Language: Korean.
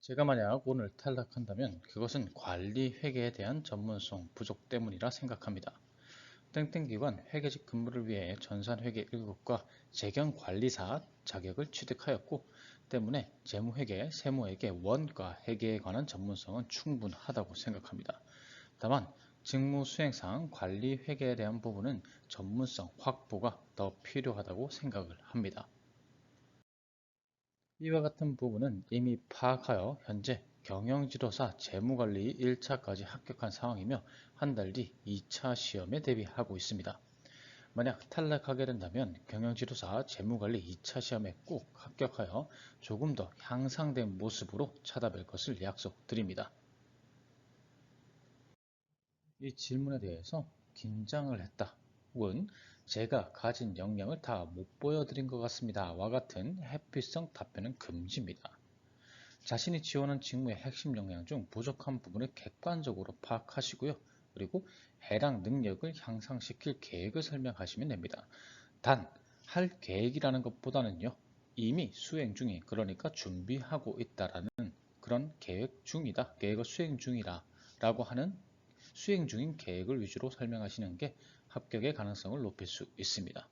제가 만약 오늘 탈락한다면 그것은 관리 회계에 대한 전문성 부족 때문이라 생각합니다. 땡땡기관 회계직 근무를 위해 전산회계 1급과 재경관리사 자격을 취득하였고 때문에 재무회계, 세무회계, 원가 회계에 관한 전문성은 충분하다고 생각합니다. 다만 직무 수행상 관리 회계에 대한 부분은 전문성 확보가 더 필요하다고 생각을 합니다. 이와 같은 부분은 이미 파악하여 현재 경영지도사 재무관리 1차까지 합격한 상황이며 한 달 뒤 2차 시험에 대비하고 있습니다. 만약 탈락하게 된다면 경영지도사 재무관리 2차 시험에 꼭 합격하여 조금 더 향상된 모습으로 찾아뵐 것을 약속드립니다. 이 질문에 대해서 긴장을 했다 혹은 제가 가진 역량을 다 못 보여드린 것 같습니다. 와 같은 회피성 답변은 금지입니다. 자신이 지원한 직무의 핵심 역량 중 부족한 부분을 객관적으로 파악하시고요. 그리고 해당 능력을 향상시킬 계획을 설명하시면 됩니다. 단, 할 계획이라는 것보다는요. 이미 수행 중인, 그러니까 준비하고 있다라는 그런 계획 중이다, 계획을 수행 중이라 라고 하는 수행 중인 계획을 위주로 설명하시는 게 합격의 가능성을 높일 수 있습니다.